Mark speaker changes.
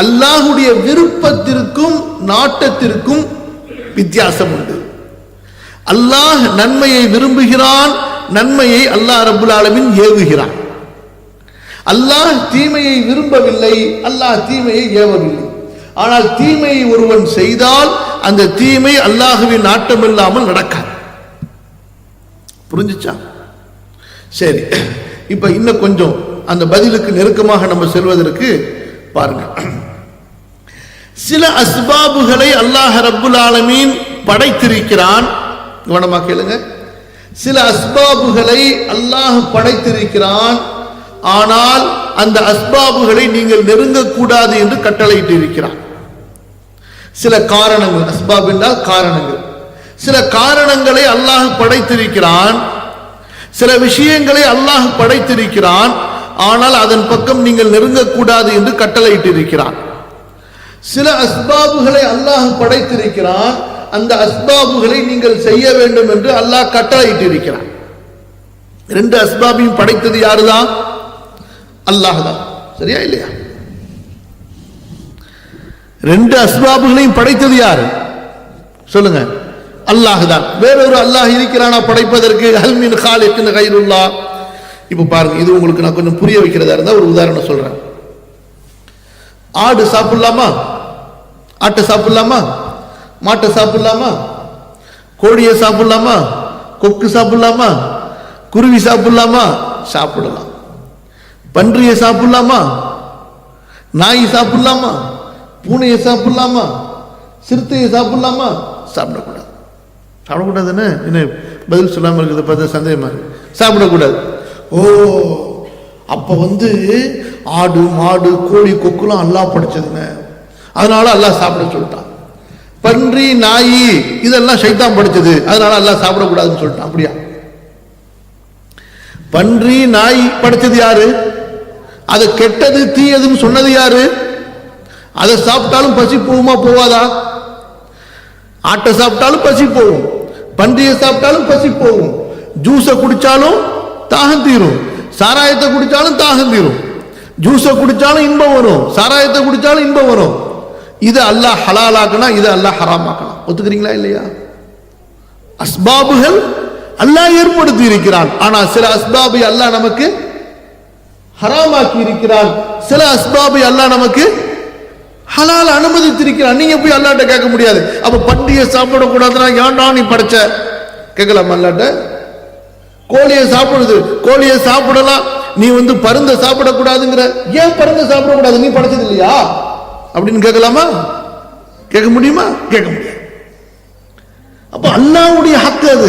Speaker 1: அல்லாஹுடைய விருப்பத்திற்கும் நாட்டத்திற்கும் வித்தியாசம் உண்டு. அல்லாஹ் நன்மையை விரும்புகிறான் நன்மையை அல்லாஹ் ரபுல் ஆலமின் ஏவுகிறான். அல்லாஹ் தீமையை விரும்பவில்லை அல்லாஹ் தீமையை ஏவவில்லை. ஆனால் தீமையை ஒருவன் செய்தால் அந்த தீமை அல்லாஹுவின் நாட்டம் இல்லாமல் நடக்காது. புரிஞ்சுச்சா? சரி இப்ப இன்னும் கொஞ்சம் அந்த பதிலுக்கு நெருக்கமாக நம்ம செல்வதற்கு பாருங்க. சில அஸ்பாபுகளை அல்லாஹ் ரபுல் ஆலமீன் படைத்திருக்கிறான். கவனமா கேளுங்க. சில அஸ்பாபுகளை அல்லாஹ் படைத்திருக்கிறான். ஆனால் அந்த அஸ்பாபுகளை நீங்கள் நெருங்கக்கூடாது என்று கட்டளையிட்டு இருக்கிறான் சில காரணங்கள் அஸ்பாப் என்றால் காரணங்கள். சில காரணங்களை அல்லாஹ் படைத்திருக்கிறான். சில விஷயங்களை அல்லாஹ் படைத்திருக்கிறான். ஆனால் அதன் பக்கம் நீங்கள் நெருங்கக்கூடாது என்று கட்டளையிட்டிருக்கிறான். சில அஸ்பாபுகளை அல்லாஹ் படைத்திருக்கிறான். அந்த அஸ்பாபுகளை நீங்கள் செய்ய வேண்டும் என்று அல்லாஹ் கட்டளையிட்டிருக்கிறான். ரெண்டு அஸ்பாபையும் படைத்தது யாருதான்? அல்லாஹ் தான். சரியா இல்லையா? ரெண்டு அஸ்பாபுகளையும் படைத்தது யாரு? சொல்லுங்க. அல்லாஹ் தான். வேறொரு அல்லாஹ் இருக்கிறானா படைப்பதற்கு? ஹல்மின் காலிக்கு கைருல்லா இப்போ பாருங்க இது உங்களுக்கு நான் கொஞ்சம் புரிய வைக்கிறதா இருந்தால் ஒரு உதாரணம் சொல்றேன். ஆடு சாப்பிடலாமா? ஆட்டை சாப்பிடலாமா? மாட்டை சாப்பிடலாமா? கோழியை சாப்பிடலாமா? கொக்கு சாப்பிடலாமா? குருவி சாப்பிடலாமா? சாப்பிடலாம். பன்றியை சாப்பிடலாமா? நாய் சாப்பிடலாமா? பூனையை சாப்பிடலாமா? சிறுத்தையை சாப்பிடலாமா? சாப்பிடக்கூடாது. சாப்பிடக்கூடாதுன்னு என்ன பதில் சொல்லாமல் இருக்கிறத பார்த்தா சந்தேகமாக சாப்பிடக்கூடாது. ஓ அப்போ வந்து ஆடு மாடு கோழி கொக்குலாம் நல்லா படிச்சதுங்க. அதனால அல்லாஹ் சாப்பிட சொல்லிட்டான். பன்றி நாய் இதெல்லாம் சைத்தான் படிச்சது. அதனால அல்லாஹ் சாப்பிடக்கூடாதுன்னு சொல்லிட்டான். அப்படியா? பன்றி நாய் படிச்சது யாரு? அது கெட்டது தீயதுன்னு சொன்னது யாரு? அதை சாப்பிட்டாலும் பசி போகுமா போவாதா? ஆட்டை சாப்பிட்டாலும் பசி போகும். பன்றியை சாப்பிட்டாலும் பசி போகும். ஜூஸை குடிச்சாலும் தாகம் தீரும். சாராயத்தை குடிச்சாலும் தாகம் தீரும். ஜூஸை குடிச்சாலும் இன்பம் வரும். சாராயத்தை குடிச்சாலும் இன்பம் வரும். இது அல்லாஹ் ஹலாலாக்கணும் இது அல்லாஹ் ஹராமாக்கலாம் ஒத்துக்கிறீங்களா இல்லையா? அஸ்பாபுகள் அல்லாஹ் ஏற்படுத்தி இருக்கிறான். ஆனா சில அஸ்பாபை அல்லாஹ் நமக்கு ஹராமாக்கி இருக்கிறான். சில அஸ்பாபை அல்லாஹ் நமக்கு ஹலால் அனுமதித்திருக்கிறான். நீங்க போய் அல்லாட்ட கேட்க முடியாது. அப்ப பண்டிகை சாப்பிடக்கூடாதுன்னா ஏன்டா நீ படைச்ச? கேட்கலாம் அல்லாட்ட கோழியை சாப்பிடுது. கோழியை சாப்பிடலாம். நீ வந்து பருந்த சாப்பிடக்கூடாதுங்கிற. ஏன் பருந்த சாப்பிடக்கூடாது? நீ படைச்சது இல்லையா? அப்படின்னு கேட்கலாமா? கேட்க முடியுமா? கேட்க முடியாது. அப்ப அல்லாவுடைய ஹக்கு அது.